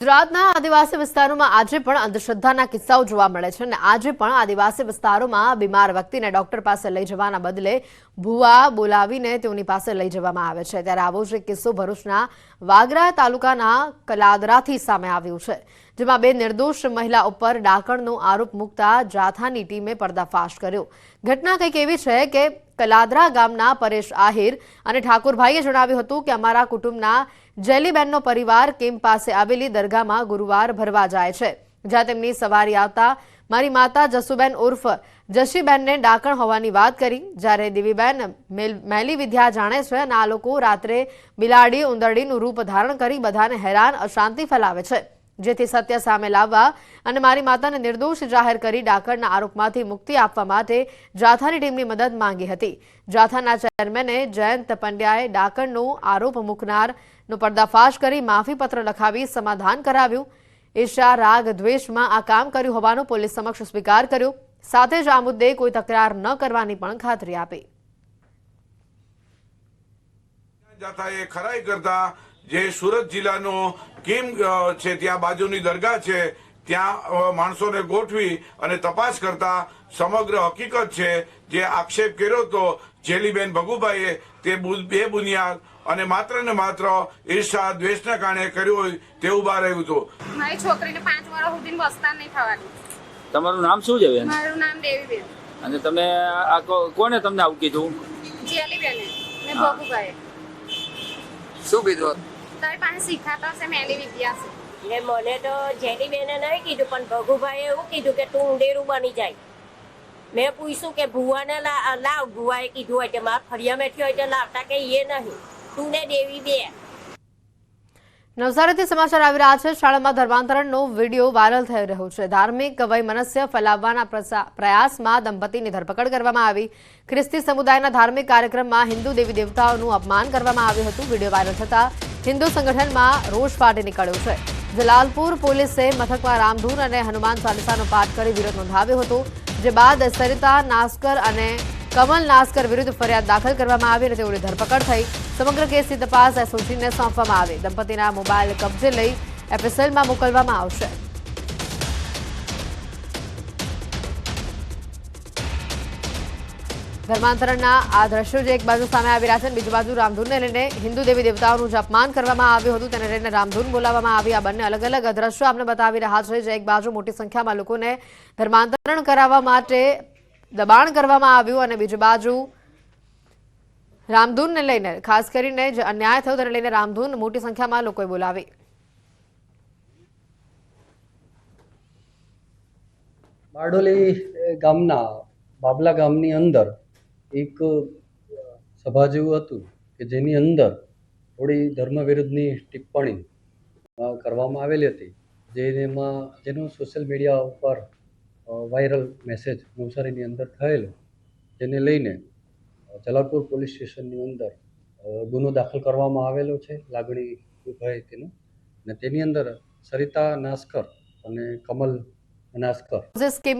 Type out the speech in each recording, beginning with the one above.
ગુજરાતના આદિવાસી વિસ્તારોમાં આજે પણ અંધશ્રદ્ધાના કિસ્સાઓ જોવા મળે છે અને આજે પણ આદિવાસી વિસ્તારોમાં બીમાર વ્યક્તિને ડોક્ટર પાસે લઈ જવાના બદલે ભૂવા બોલાવીને તેઓની પાસે લઈ જવામાં આવે છે. ત્યારે આવો જ એક કિસ્સો ભરૂચના વાગરા તાલુકાના કલાદરાથી સામે આવ્યો છે. જેમાં બે નિર્દોષ મહિલા ઉપર ડાકણનો આરોપ મૂકતા જાથાની ટીમે પર્દાફાશ કર્યો. ઘટના કંઈક એવી છે કે કલાદરા ગામના પરેશ આહિર અને ઠાકોરભાઈએ જણાવ્યું હતું કે અમારા કુટુંબના જેલીબેનનો પરિવાર કેમ્પ પાસે આવેલી દરગાહમાં ગુરુવાર ભરવા જાય છે. જ્યાં તેમની સવારી આવતા મારી માતા જસુબેન ઉર્ફ જશીબેનને ડાકણ હોવાની વાત કરી, જ્યારે દેવીબેન મેલ- વિદ્યા જાણે છે અને આ લોકો રાત્રે બિલાડી, ઉંદરડીનું રૂપ ધારણ કરી બધાને હેરાન, અશાંતિ ફેલાવે છે. જેથી સત્ય સામે લાવવા અને મારી માતાને નિર્દોષ જાહેર કરી ડાકણના આરોપમાંથી મુક્તિ આપવા માટે જાથાની ટીમની મદદ માંગી હતી. જાથાના ચેરમેને જયંત પંડ્યાએ ડાકણનો આરોપ મૂકનારનો પર્દાફાશ કરી માફીપત્ર લખાવી સમાધાન કરાવ્યું. ઈર્ષા રાગ, દ્વેષમાં આ કામ કર્યું હોવાનું પોલીસ સમક્ષ સ્વીકાર કર્યો. સાથે જ આ મુદ્દે કોઈ તકરાર ન કરવાની પણ ખાતરી આપી. જાથાએ ખરાઈ કરતા જે સુરત જિલ્લાનો કિમ છે ત્યાં બાજુની દરગાહ છે ત્યાં માણસોને ગોઠવી અને તપાસ કરતા સમગ્ર હકીકત છે જે આક્ષેપ કર્યો હતો જેલીબેન ભગુભાઈએ તે બુ- બે બુનિયાદ અને માત્ર ને માત્ર ઈર્ષા દ્વેષના કારણે કર્યું હોય તેવું બહાર આવ્યું હતું. મારી છોકરીને પાંચ વર્ષ સુધી બસતા નહીં થવાનું. તમારું નામ શું છે બેન? મારું નામ દેવીબેન. અને તમે આ કો- કોને તમને આવું કીધું? જેલીબેન ને ભગુભાઈ શું કીધું? તારી પાસે શીખાતા હશે મેલી વિદ્યા છે એટલે મને તો જેની બેને નહીં કીધું પણ ભગુભાઈએ એવું કીધું કે તું ઊંડેરું બની જાય. મેં પૂછ્યું કે ભુવાને લા- લાવ. ભુવાએ કીધું હોય કે મારા ફળિયા મેઠી હોય તો લાવતા કે એ નહીં. તું ને દેવી બે. નવસારીથી સમાચાર આવી રહ્યા છે. શાળામાં ધર્માંતરણનો વીડિયો વાયરલ થઈ રહ્યો છે. ધાર્મિક વૈમનસ્ય ફેલાવવાના પ્રસા- પ્રયાસમાં દંપતીની ધરપકડ કરવામાં આવી. ખ્રિસ્તી સમુદાયના ધાર્મિક કાર્યક્રમમાં હિન્દુ દેવી દેવતાઓનું અપમાન કરવામાં આવ્યું હતું. વીડિયો વાયરલ થતા હિન્દુ સંગઠનમાં રોષ ફાટી નીકળ્યો છે. જલાલપુર પોલીસે મથકમાં રામધૂન અને હનુમાન ચાલીસાનો પાઠ કરી વિરોધ નોંધાવ્યો હતો, જે બાદ સરિતા નાસ્કર અને કમલ નાસ્કર વિરુદ્ધ ફરિયાદ દાખલ કરવામાં આવી અને તેઓની ધરપકડ થઈ. સમગ્ર કેસની તપાસ એસઓજીને સોંપવામાં આવી. દંપતીના મોબાઈલ કબજે લઈ એફએસએલમાં મોકલવામાં આવશે. ધર્માંતરણના આ દ્રશ્યો જે એક બાજુ સામે આવી રહ્યા છે બીજી બાજુ રામધૂનને લઈને હિન્દુ દેવી દેવતાઓનું જે અપમાન કરવામાં આવ્યું હતું. તેને લઈને રામધૂન બોલાવવામાં આવી. આ બંને અલગ અલગ દ્રશ્યો આપણે બતાવી રહ્યા છે જે એક બાજુ મોટી સંખ્યામાં લોકોને ધર્માંતરણ કરાવવા માટે દબાણ કરવામાં આવ્યું અને બીજી બાજુ રામધૂનને લઈને, ખાસ કરીને જે અન્યાય થયો તેને લઈને રામધૂન મોટી સંખ્યામાં લોકોએ બોલાવી. બારડોલી ગામના બાબલા ગામની અંદર એક સભા જેવું હતું કે જેની અંદર થોડી ધર્મ વિરુદ્ધની ટિપ્પણી કરવામાં આવેલી હતી. જેમાં જેનો સોશિયલ મીડિયા ઉપર વાયરલ મેસેજ નવસારીની અંદર થયેલો. જેને લઈને જલાલપુર પોલીસ સ્ટેશનની અંદર ગુનો દાખલ કરવામાં આવેલો છે, લાગણી ભય તેનો. અને તેની અંદર સરિતા નાસ્કર અને કમલ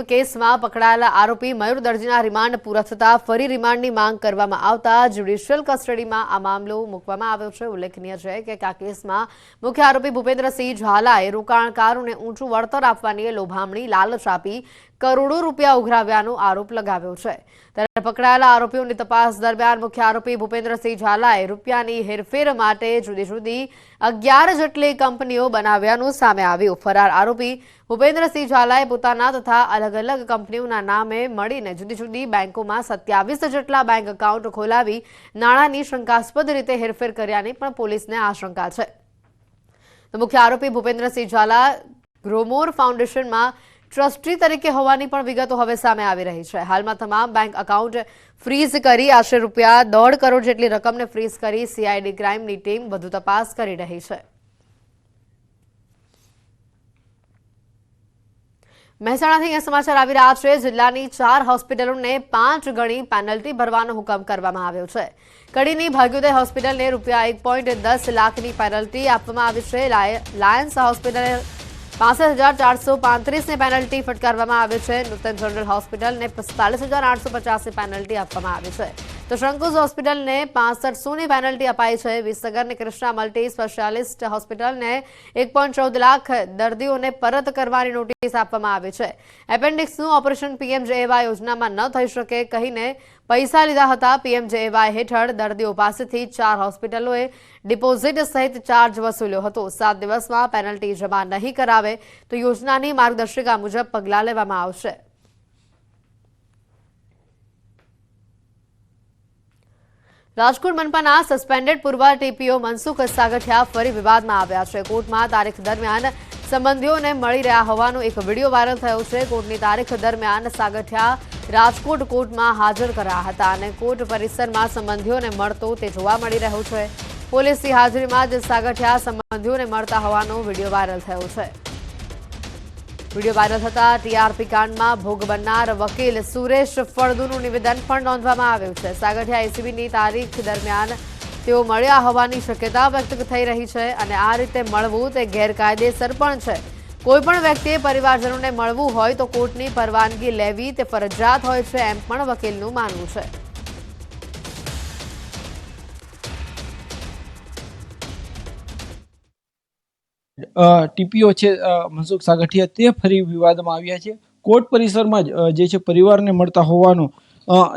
કેસમાં પકડાયેલા આરોપી મયુર દરજીના રિમાન્ડ પૂરા થતા ફરી રિમાન્ડની માંગ કરવામાં આવતા જ્યુડિશિયલ કસ્ટડીમાં આ મામલો મૂકવામાં આવ્યો છે. ઉલ્લેખનીય છે કે આ કેસમાં મુખ્ય આરોપી ભૂપેન્દ્રસિંહ ઝાલાએ રોકાણકારોને ઊંચું વળતર આપવાની લોભામણી લાલચ આપી કરોડો રૂપિયા ઉઘરાવ્યાનો આરોપ લગાવ્યો છે. ત્યારે પકડાયેલા આરોપીઓની તપાસ દરમિયાન મુખ્ય આરોપી ભૂપેન્દ્રસિંહ ઝાલાએ રૂપિયાની હેરફેર માટે જુદી જુદી અગિયાર જેટલી કંપનીઓ બનાવ્યાનું સામે આવ્યું. ફરાર આરોપી ભૂપેન્દ્રસિંહ ઝાલાએ પોતાના તથા અલગ અલગ કંપનીઓના નામે મળીને જુદી જુદી બેંકોમાં સત્યાવીસ જેટલા બેંક એકાઉન્ટ ખોલાવી નાણાંની શંકાસ્પદ રીતે હેરફેર કર્યાની પણ પોલીસને આશંકા છે. મુખ્ય આરોપી ભૂપેન્દ્રસિંહ ઝાલા ગ્રોમોર ફાઉન્ડેશનમાં ટ્રસ્ટી તરીકે હોવાની પણ વિગતો હવે સામે આવી રહી છે. હાલમાં તમામ બેંક એકાઉન્ટ ફ્રીઝ કરી આશરે રૂપિયા દોઢ કરોડ જેટલી રકમને ફ્રીઝ કરી સીઆઈડી ક્રાઇમની ટીમ વધુ તપાસ કરી રહી છે. મહેસાણાથી અહીંયા સમાચાર આવી રહ્યા છે. જિલ્લાની ચાર હોસ્પિટલોને પાંચ ગણી પેનલ્ટી ભરવાનો હુકમ કરવામાં આવ્યો છે. કડીની ભાગ્યોદય હોસ્પિટલને રૂપિયા એક પોઈન્ટ દસ લાખની પેનલ્ટી આપવામાં આવી છે. લાયન્સ હોસ્પિટલે પાસઠ હજાર ચારસો પાંત્રીસની પેનલ્ટી ફટકારવામાં આવી છે. નૂતન જનરલ હોસ્પિટલને પિસ્તાલીસ હજાર આઠસો પચાસની પેનલ્ટી આપવામાં આવી છે. તો શંકુજ હોસ્પિટલને પાસઠ સોની પેનલ્ટી અપાઈ છે. વિસનગરની કૃષ્ણા મલ્ટી સ્પેશિયાલિસ્ટ હોસ્પિટલને એક લાખ દર્દીઓને પરત કરવાની નોટિસ આપવામાં આવી છે. એપેન્ડિક્સનું ઓપરેશન પીએમજેએવાય યોજનામાં ન થઈ શકે કહીને પૈસા લીધા હતા. પીએમજેએવાય હેઠળ દર્દીઓ પાસેથી ચાર હોસ્પિટલોએ ડિપોઝિટ સહિત ચાર્જ વસૂલ્યો હતો. સાત દિવસમાં પેનલ્ટી જમા નહીં કરાવે તો યોજનાની માર્ગદર્શિકા મુજબ પગલાં લેવામાં આવશે. રાજકોટ મનપાના સસ્પેન્ડેડ પૂર્વ ટીપીઓ મનસુખ સાગઠિયા ફરી વિવાદમાં આવ્યા છે. કોર્ટમાં તારીખ દરમિયાન સંબંધીઓને મળી રહ્યા હોવાનો એક વીડિયો વાયરલ થયો છે. કોર્ટની તારીખ દરમિયાન સાગઠિયા રાજકોટ કોર્ટમાં હાજર કર્યા હતા અને કોર્ટ પરિસરમાં સંબંધીઓને મળતો તે જોવા મળી રહ્યું છે. પોલીસની હાજરીમાં જ સાગઠિયા સંબંધીઓને મળતા હોવાનો વીડિયો વાયરલ થયો છે. વીડિયો વાયરલ થતા ટીઆરપી કાંડમાં ભોગ બનનાર વકીલ સુરેશ ફળદુનું નિવેદન પણ નોંધવામાં આવ્યું છે. સાગઠિયા એસીબીની તારીખ દરમિયાન તેઓ મળ્યા હોવાની શક્યતા વ્યક્ત થઈ રહી છે અને આ રીતે મળવું તે ગેરકાયદેસર પણ છે. કોઈપણ વ્યક્તિએ પરિવારજનોને મળવું હોય તો કોર્ટની પરવાનગી લેવી તે ફરજિયાત હોય છે એમ પણ વકીલનું માનવું છે. ટીપીઓ છે મનસુખ સાગઠિયા તે ફરી વિવાદમાં આવ્યા છે. કોર્ટ પરિસરમાં જ જે છે પરિવારને મળતા હોવાનો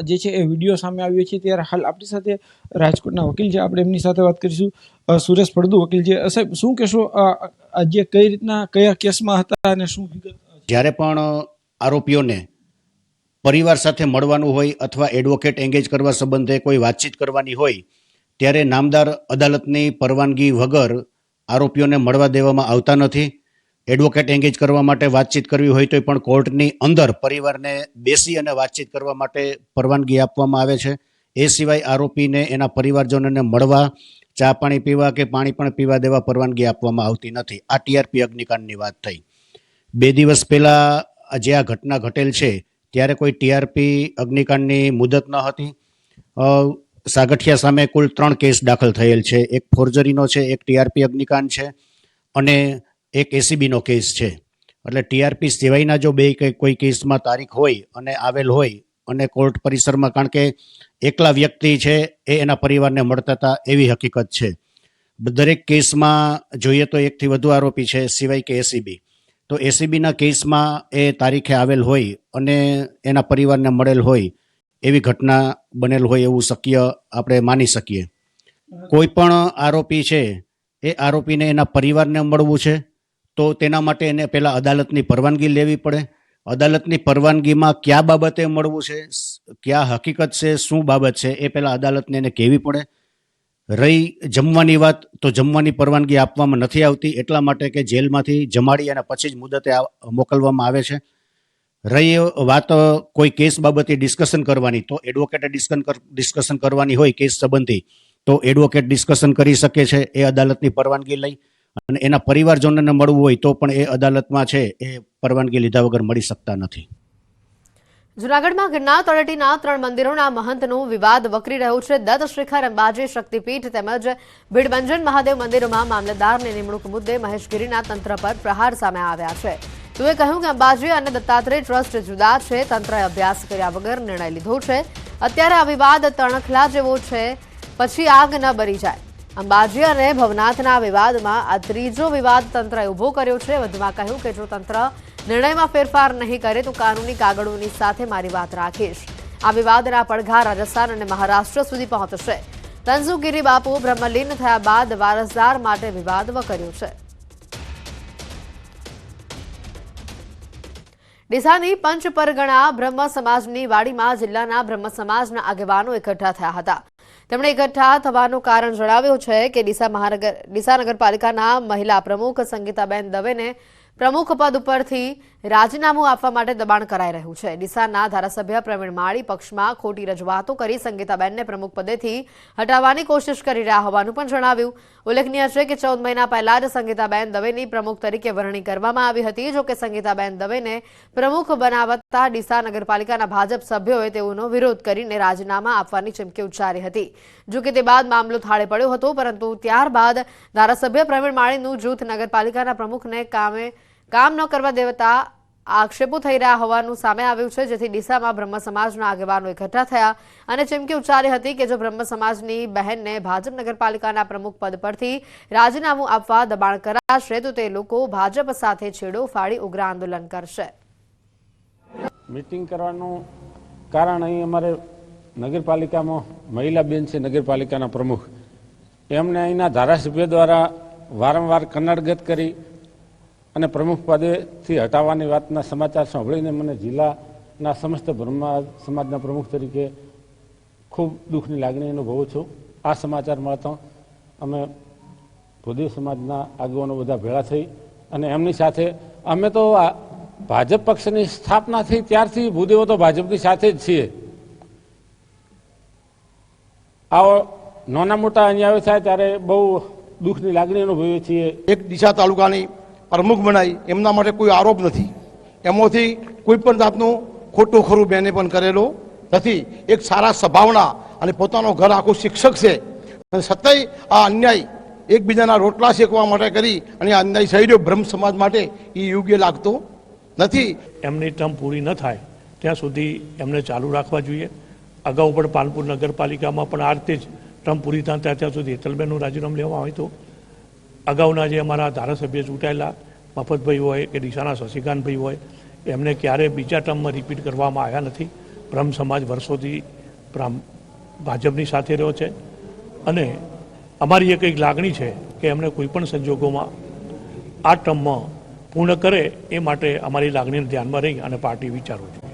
જે છે એ વીડિયો સામે આવ્યો છે. ત્યારે હાલ આપણી સાથે રાજકોટના વકીલ છે. આપણે એમની સાથે વાત કરીશું. સુરેશ ફળદુ વકીલ છે. સાહેબ, શું કહેશો? આજે કઈ રીતના, કયા કેસમાં હતા અને શું જ્યારે પણ આરોપીઓને પરિવાર સાથે મળવાનું હોય અથવા એડવોકેટ એંગેજ કરવા સંબંધે કોઈ વાતચીત કરવાની હોય, ત્યારે નામદાર અદાલતની પરવાનગી વગર આરોપીઓને મળવા દેવામાં આવતા નથી. એડવોકેટ એંગેજ કરવા માટે વાતચીત કરવી હોય તો પણ કોર્ટની અંદર પરિવારને બેસી અને વાતચીત કરવા માટે પરવાનગી આપવામાં આવે છે. એ સિવાય આરોપીને એના પરિવારજનોને મળવા, ચા પાણી પીવા કે પાણી પણ પીવા દેવા પરવાનગી આપવામાં આવતી નથી. આ ટીઆરપી અગ્નિકાંડની વાત થઈ. બે દિવસ પહેલા જે આ ઘટના ઘટેલ છે, ત્યારે કોઈ ટીઆરપી અગ્નિકાંડની મુદત ન હતી. સાગઠિયા સામે કુલ ત્રણ કેસ દાખલ થયેલ છે. એક ફોર્જરીનો છે, એક ટીઆરપી અગ્નિકાંડ છે અને એક એસીબીનો કેસ છે. એટલે ટીઆરપી સિવાયના જો બે કંઈ કેસમાં તારીખ હોય અને આવેલ હોય અને કોર્ટ પરિસરમાં કારણ કે એકલા વ્યક્તિ છે એ એના પરિવારને મળતા હતા એવી હકીકત છે. દરેક કેસમાં જોઈએ તો એકથી વધુ આરોપી છે સિવાય કે એસીબી. તો એસીબીના કેસમાં એ તારીખે આવેલ હોય અને એના પરિવારને મળેલ હોય એવી ઘટના બનેલ હોય એવું શક્ય આપણે માની શકીએ. કોઈ પણ આરોપી છે, એ આરોપીને એના પરિવારને મળવું છે, તો તેના માટે એને પહેલાં અદાલતની પરવાનગી લેવી પડે. અદાલતની પરવાનગીમાં કયા બાબતે મળવું છે કયા હકીકત છે, શું બાબત છે, એ પહેલાં અદાલતને એને કહેવી પડે. રહી જમવાની વાત તો જમવાની પરવાનગી આપવામાં નથી આવતી, એટલા માટે કે જેલમાંથી જમાડી અને પછી જ મુદતે મોકલવામાં આવે છે. રહી વાત કોઈ કેસ બાબતે ડિસ્કશન કરવાની, તો એડવોકેટે ડિસ્કશન ડિસ્કશન કરવાની હોય કેસ સંબંધી, તો એડવોકેટ ડિસ્કશન કરી શકે છે, એ અદાલતની પરવાનગી લઈ અને એના પરિવારજનોને મળવું હોય તો પણ એ અદાલતમાં છે, એ પરવાનગી લીધા વગર મળી શકતા નથી. જૂનાગઢમાં ગિરનાર તળેટીના ત્રણ મંદિરોના મહંતનું વિવાદ વકરી રહ્યું છે. દત્ત શ્રીખર, અંબાજી, શક્તિપીઠ તેમજ ભીડભંજન મહાદેવ મંદિરોમાં મામલતદારની નિમણૂક મુદ્દે મહેશગીરીના તંત્ર પર પ્રહાર સામે આવ્યા છે. તેઓએ કહ્યું કે અંબાજી અને દત્તાત્રેય ટ્રસ્ટ જુદા છે. તંત્રએ અભ્યાસ કર્યા વગર નિર્ણય લીધો છે. અત્યારે આ વિવાદ તણખલા જેવો છે. પછી આગ ન બરી જાય. અંબાજી અને ભવનાથના વિવાદમાં આ ત્રીજો વિવાદ તંત્રએ ઊભો કર્યો છે. વધુમાં કહ્યું કે જો તંત્ર નિર્ણયમાં ફેરફાર નહીં કરે, તો કાનૂની કાગળોની સાથે મારી વાત રાખીશ. આ વિવાદના પડઘા રાજસ્થાન અને મહારાષ્ટ્ર સુધી પહોંચશે. તંજુગીરી બાપુ બ્રહ્મલીન થયા બાદ વારસદાર માટે વિવાદ વકર્યો છે. ડીસાની પંચ પરગણા બ્રહ્મ સમાજની વાડીમાં જિલ્લાના બ્રહ્મ સમાજના આગેવાનો એકઠા થયા હતા. તેમણે એકઠા થવાનું કારણ જણાવ્યું છે કે ડીસા મહાનગર, ડીસા નગરપાલિકાના મહિલા પ્રમુખ સંગીતાબેન દવેને પ્રમુખ પદ ઉપરથી રાજીનામું આપવા માટે દબાણ કરાઈ રહ્યું છે. ડીસાના ધારાસભ્ય પ્રવીણ માળી પક્ષમાં ખોટી રજૂઆતો કરી સંગીતાબેનને પ્રમુખ પદેથી હટાવવાની કોશિશ કરી રહ્યા હોવાનું પણ જણાવ્યું. ઉલ્લેખનીય છે કે ચૌદ મહિના પહેલા જ સંગીતાબેન દવેની પ્રમુખ તરીકે વરણી કરવામાં આવી હતી. જો કે સંગીતાબેન દવેને પ્રમુખ બનાવતા ડીસા નગરપાલિકાના ભાજપ સભ્યોએ તેઓનો વિરોધ કરીને રાજીનામા આપવાની ચીમકી ઉચ્ચારી હતી. જોકે તે બાદ મામલો થાળે પડ્યો હતો, પરંતુ ત્યારબાદ ધારાસભ્ય પ્રવીણ માળીનું જૂથ નગરપાલિકાના પ્રમુખને કામે કામ ન કરવા દેવતા આક્ષેપો થઈ રહ્યા હોવાનું સામે આવ્યું છે, જેથી ડીસામાં બ્રહ્મ સમાજના આગેવાનો એકઠા થયા અને ચીમકી ઉચ્ચારી હતી કે જો બ્રહ્મ સમાજની બહેનને ભાજપ નગરપાલિકાના પ્રમુખ પદ પરથી રાજીનામું આપવા દબાણ કરાશે, તો તે લોકો ભાજપ સાથે છેડો ફાડી ઉગ્ર આંદોલન કરશે. મિટિંગ કરવાનું કારણ અહીં અમારે નગરપાલિકામાં મહિલા બેન છે, નગરપાલિકાના પ્રમુખ. એમને અહીંના ધારાસભ્ય દ્વારા વારંવાર કન્નડગત કરી અને પ્રમુખ પદેથી હટાવવાની વાતના સમાચાર સાંભળીને મને જિલ્લાના સમસ્ત બ્રહ્મા સમાજના પ્રમુખ તરીકે ખૂબ દુઃખની લાગણી અનુભવું છું. આ સમાચાર મળતા અમે ભૂદેવ સમાજના આગેવાનો બધા ભેળા થઈ અને એમની સાથે અમે તો ભાજપ પક્ષની સ્થાપના થઈ ત્યારથી ભૂદેવો તો ભાજપની સાથે જ છીએ. આવો નાના મોટા અન્યાયો થાય ત્યારે બહુ દુઃખની લાગણી અનુભવીએ છીએ. એક દિશા તાલુકાની પ્રમુખ બનાવી એમના માટે કોઈ આરોપ નથી. એમાંથી કોઈ પણ જાતનું ખોટું ખરું બેને પણ કરેલો નથી. એક સારા સ્વભાવના અને પોતાનો ઘર આખું શિક્ષક છે. અને સતાય આ અન્યાય એકબીજાના રોટલા શેકવા માટે કરી અને આ અન્યાય થઈ બ્રહ્મ સમાજ માટે એ યોગ્ય લાગતો નથી. એમની ટર્મ પૂરી ન થાય, ત્યાં સુધી એમને ચાલુ રાખવા જોઈએ. અગાઉ પણ પાલપુર નગરપાલિકામાં પણ આ રીતે જ ટર્મ પૂરી થાય, ત્યાં ત્યાં સુધી હેતલબેનનું રાજીનામું લેવામાં આવ્યું હતું. અગાઉના જે અમારા ધારાસભ્ય ચૂંટાયેલા, મફતભાઈ હોય કે ડીસાના શશિકાંતભાઈ હોય, એમને ક્યારે બીજા ટર્મમાં રિપીટ કરવામાં આવ્યા નથી. બ્રહ્મ સમાજ વર્ષોથી ભાજપની સાથે રહ્યો છે. અને અમારી એક એક લાગણી છે કે એમને કોઈપણ સંજોગોમાં આ ટર્મમાં પૂર્ણ કરે એ માટે અમારી લાગણીને ધ્યાનમાં રહી અને પાર્ટી વિચારવું છે